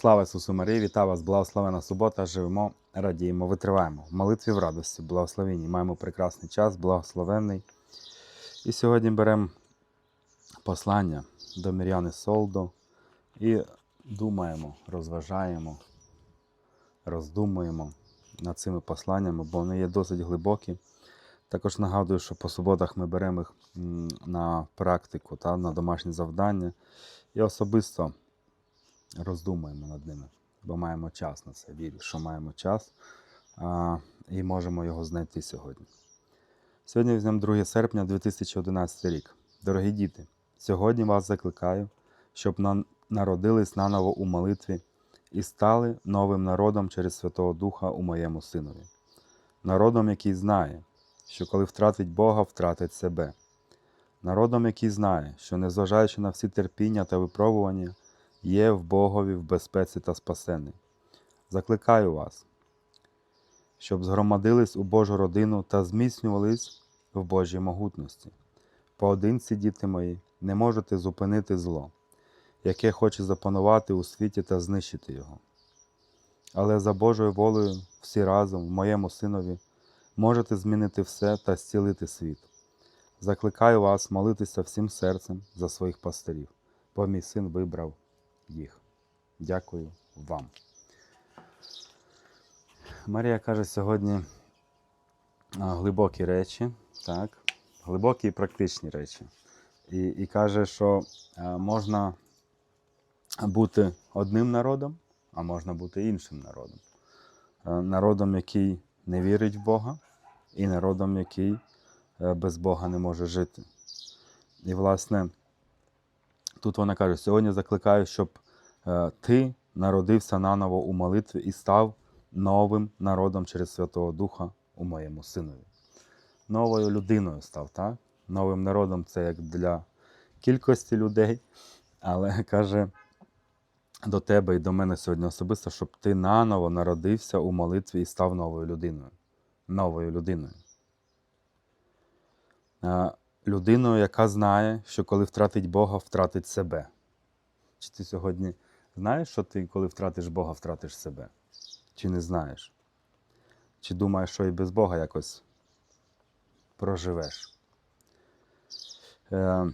Слава Ісусу Марії, вітаю вас, благословена субота. Живемо, радіємо, витриваємо. В молитві в радості, благословенні. Маємо прекрасний час, благословенний. І сьогодні беремо послання до Мір'яни Солдо і думаємо, розважаємо, роздумуємо над цими посланнями, бо вони є досить глибокі. Також нагадую, що по суботах ми беремо їх на практику, та, на домашні завдання. І особисто роздумуємо над ними, бо маємо час на це. Вірю, що маємо час а, і можемо його знайти сьогодні. Сьогодні візьмемо 2 серпня 2011 рік. Дорогі діти, сьогодні вас закликаю, щоб на- народились наново у молитві і стали новим народом через Святого Духа у моєму синові. Народом, який знає, що коли втратить Бога, втратить себе. Народом, який знає, що незважаючи на всі терпіння та випробування, є в Богові в безпеці та спасений. Закликаю вас, щоб згромадились у Божу родину та зміцнювались в Божій могутності. Поодинці, діти мої, не можете зупинити зло, яке хоче запанувати у світі та знищити його. Але за Божою волею всі разом, в моєму синові, можете змінити все та зцілити світ. Закликаю вас молитися всім серцем за своїх пастирів, бо мій син вибрав їх. Дякую вам. Марія каже сьогодні глибокі речі, так? глибокі і практичні речі. І, і каже, що можна бути одним народом, а можна бути іншим народом. Е, Народом, який не вірить в Бога, і народом, який е, без Бога не може жити. І, власне, тут вона каже: сьогодні закликаю, щоб е, ти народився наново у молитві і став новим народом через Святого Духа у моєму синові. Новою людиною став, так? Новим народом це як для кількості людей, але каже до тебе і до мене сьогодні особисто, щоб ти наново народився у молитві і став новою людиною. Новою людиною. Людиною, яка знає, що коли втратить Бога, втратить себе. Чи ти сьогодні знаєш, що ти, коли втратиш Бога, втратиш себе? Чи не знаєш? Чи думаєш, що і без Бога якось проживеш? Е,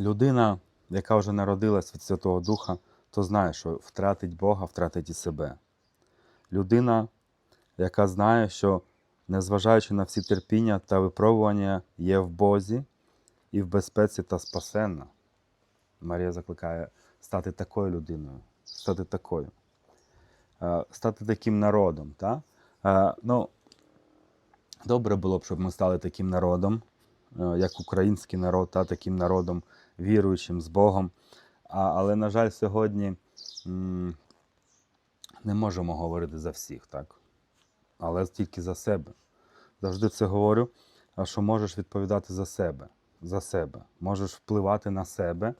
людина, яка вже народилась від Святого Духа, то знає, що втратить Бога, втратить і себе. Людина, яка знає, що незважаючи на всі терпіння та випробування, є в Бозі і в безпеці та спасенна. Марія закликає стати такою людиною, стати такою, Е, стати таким народом. Та? Е, Ну, добре було б, щоб ми стали таким народом, е, як український народ, та таким народом віруючим з Богом. Але, на жаль, сьогодні не можемо говорити за всіх, так? Але тільки за себе. Завжди це говорю, що можеш відповідати за себе, за себе. Можеш впливати на себе,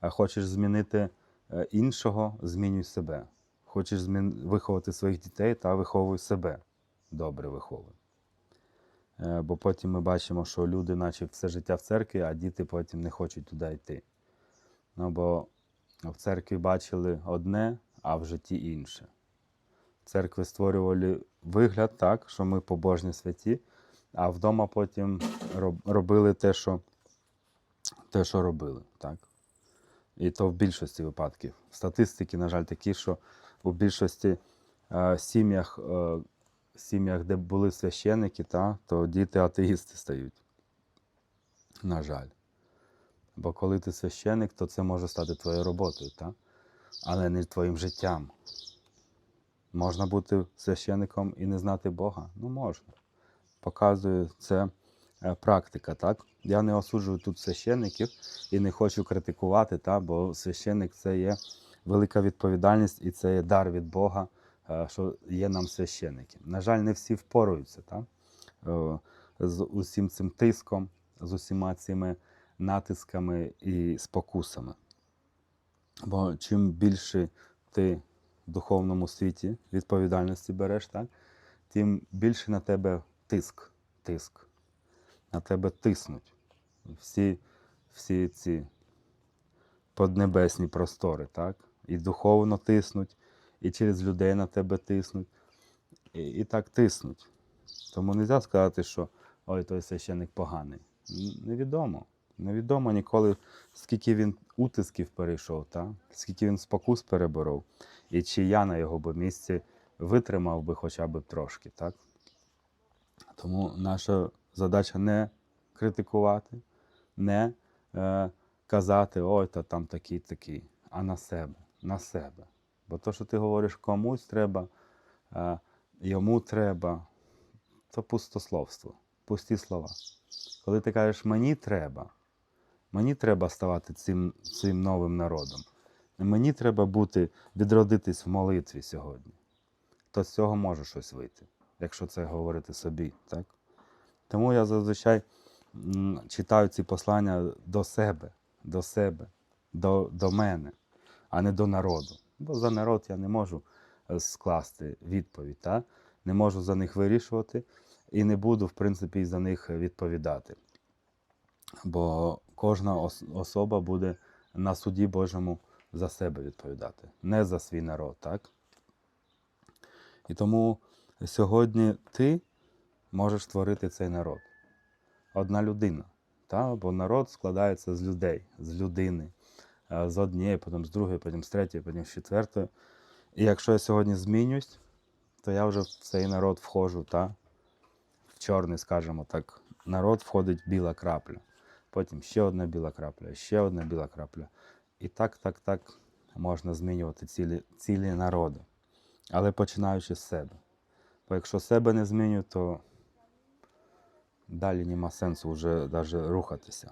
хочеш змінити е, іншого, змінюй себе. Хочеш змін... виховати своїх дітей, та виховуй себе. Добре виховуй. Е, Бо потім ми бачимо, що люди, наче все життя в церкві, а діти потім не хочуть туди йти. Ну, бо в церкві бачили одне, а в житті інше. Церкви створювали вигляд так, що ми побожні святі, а вдома потім робили те, що, те, що робили. Так? І то в більшості випадків. Статистики, на жаль, такі, що у більшості е, сім'ях, е, сім'ях, де були священники, та, то діти атеїсти стають. На жаль. Бо коли ти священник, то це може стати твоєю роботою, та? але не твоїм життям. Можна бути священником і не знати Бога? Ну, можна. Показує це е, практика, так? Я не осуджую тут священників і не хочу критикувати, та? бо священник це є велика відповідальність і це є дар від Бога, е, що є нам священники. На жаль, не всі впоруються та? Е, з усім цим тиском, з усіма цими натисками і спокусами. Бо чим більше ти в духовному світі відповідальності береш, так, тим більше на тебе тиск, тиск. На тебе тиснуть всі, всі ці поднебесні простори, так? і духовно тиснуть, і через людей на тебе тиснуть, і, і так тиснуть. Тому не можна сказати, що ой, той священник поганий. Невідомо. Невідомо ніколи, скільки він утисків перейшов, та? скільки він спокус переборов, і чи я на його би місці витримав би хоча б трошки. Так? Тому наша задача не критикувати, не е, казати, ой, та там такий, такий, а на себе, на себе. Бо то, що ти говориш комусь треба, е, йому треба, то пустословство, пусті слова. Коли ти кажеш мені треба, мені треба ставати цим, цим новим народом. Мені треба бути, відродитись в молитві сьогодні. То з цього може щось вийти, якщо це говорити собі. Так? Тому я зазвичай читаю ці послання до себе, до себе, до, до мене, а не до народу. Бо за народ я не можу е, скласти відповідь, та? не можу за них вирішувати і не буду, в принципі, за них відповідати. Бо кожна особа буде на суді Божому за себе відповідати, не за свій народ, так? І тому сьогодні ти можеш створити цей народ. Одна людина. Та? Бо народ складається з людей, з людини, е, з однієї, потім з другої, потім з третьої, потім з четвертої. І якщо я сьогодні змінюсь, то я вже в цей народ входжу, та? в чорний, скажімо так, народ входить біла крапля. Потім ще одна біла крапля, ще одна біла крапля. І так, так, так можна змінювати цілі, цілі народи. Але починаючи з себе. Бо якщо себе не зміню, то далі нема сенсу вже навіть рухатися.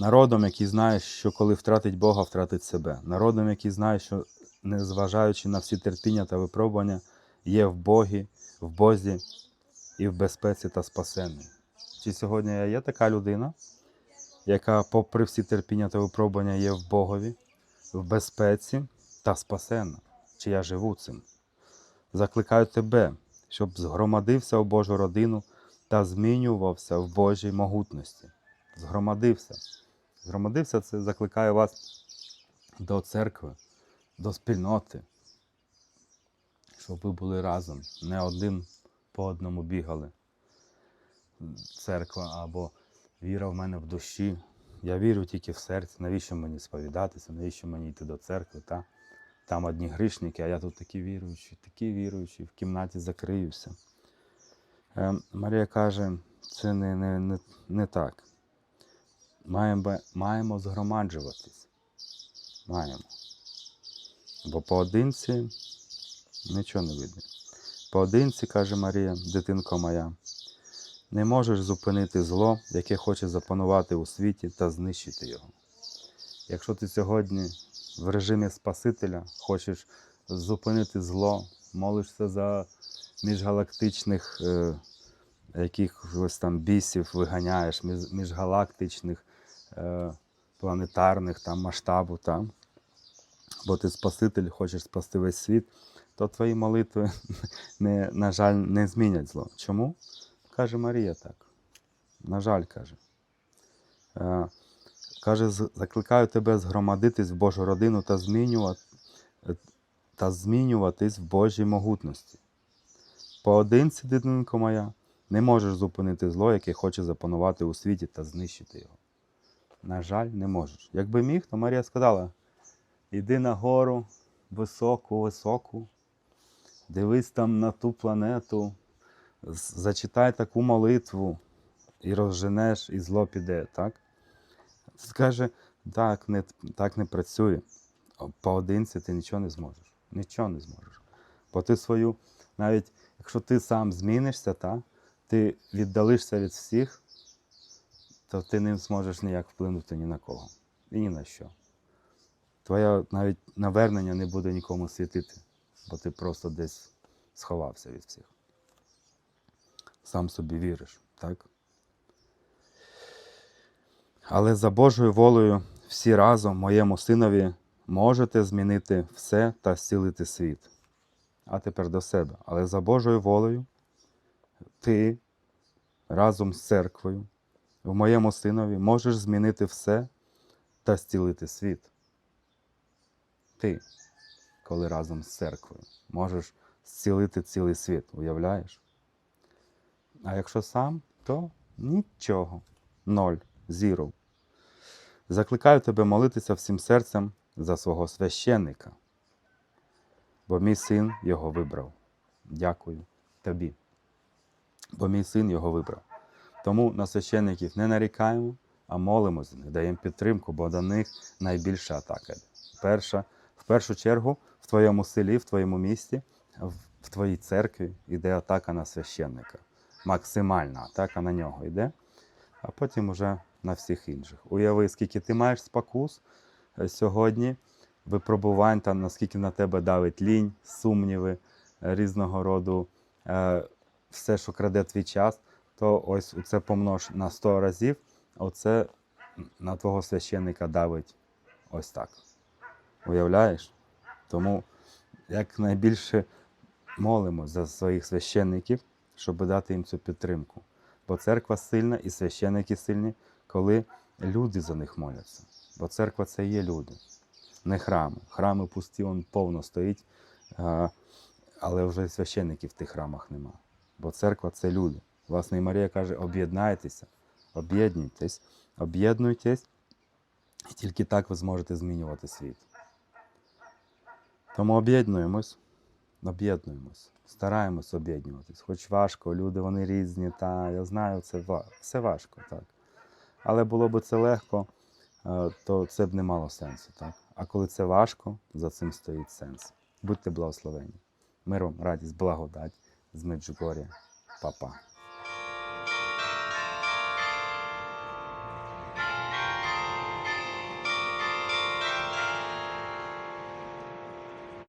Народом, який знає, що коли втратить Бога, втратить себе. Народом, який знає, що незважаючи на всі терпіння та випробування, є в Богі, в Бозі і в безпеці та спасенні. Чи сьогодні я є така людина, яка, попри всі терпіння та випробування, є в Богові, в безпеці та спасенна? Чи я живу цим? Закликаю тебе, щоб згромадився в Божу родину та змінювався в Божій могутності. Згромадився. Згромадився це закликає вас до церкви, до спільноти, щоб ви були разом, не один по одному бігали. Церква або віра в мене в душі. Я вірю тільки в серці. Навіщо мені сповідатися, навіщо мені йти до церкви? Та? Там одні грішники, а я тут такі віруючі, такі віруючі, в кімнаті закриюся. Е, Марія каже, це не, не, не, не так. Маємо, маємо згромаджуватись. Маємо. Бо поодинці нічого не видно. Поодинці, каже Марія, дитинко моя, не можеш зупинити зло, яке хоче запанувати у світі та знищити його. Якщо ти сьогодні в режимі Спасителя хочеш зупинити зло, молишся за міжгалактичних е, якихось там бісів, виганяєш, між, міжгалактичних, е, планетарних там, масштабу, там, бо ти Спаситель, хочеш спасти весь світ, то твої молитви, не, на жаль, не змінять зло. Чому? Каже Марія так. На жаль, каже. Е, Каже, закликаю тебе згромадитись в Божу родину та змінювати, та змінюватись в Божій могутності. Поодинці, дитинко моя, не можеш зупинити зло, яке хоче запанувати у світі та знищити його. На жаль, не можеш. Якби міг, то Марія сказала: іди на гору, високу, високу, дивись там на ту планету, зачитай таку молитву і розженеш, і зло піде, так? Скаже, так не, так не працює. Поодинці ти нічого не зможеш. Нічого не зможеш. Бо ти свою, навіть якщо ти сам змінишся, та, ти віддалишся від всіх, то ти не зможеш ніяк вплинути ні на кого. І ні на що. Твоє навіть навернення не буде нікому світити, бо ти просто десь сховався від всіх. Сам собі віриш, так? Але за Божою волею всі разом моєму синові можете змінити все та зцілити світ. А тепер до себе. Але за Божою волею ти разом з церквою в моєму синові можеш змінити все та зцілити світ. Ти, коли разом з церквою, можеш зцілити цілий світ, уявляєш? А якщо сам, то нічого. Ноль, зіро. Закликаю тебе молитися всім серцем за свого священника, бо мій син його вибрав. Дякую тобі. Бо мій син його вибрав. Тому на священників не нарікаємо, а молимося за них, даємо підтримку, бо до них найбільша атака. Перша, в першу чергу, в твоєму селі, в твоєму місті, в твоїй церкві йде атака на священника. Максимальна атака на нього йде, а потім уже на всіх інших. Уяви, скільки ти маєш спокус е, сьогодні, випробувань, там, наскільки на тебе давить лінь, сумніви е, різного роду, е, все, що краде твій час, то ось це помнож на 100 разів, оце на твого священника давить ось так. Уявляєш? Тому якнайбільше молимо за своїх священників, щоб дати їм цю підтримку. Бо церква сильна і священники сильні, коли люди за них моляться. Бо церква це є люди, не храми. Храми пусті, он повно стоїть, але вже священників в тих храмах нема. Бо церква це люди. Власне, і Марія каже: об'єднайтеся, об'єднуйтесь, об'єднуйтесь, і тільки так ви зможете змінювати світ. Тому об'єднуємось, об'єднуємось, стараємось об'єднуватись. Хоч важко, люди вони різні, та я знаю, це все важко, так. Але було б це легко, е, то це б не мало сенсу, так. А коли це важко, за цим стоїть сенс. Будьте благословені. Миром, радість, благодать з Меджугор'я. Па-па.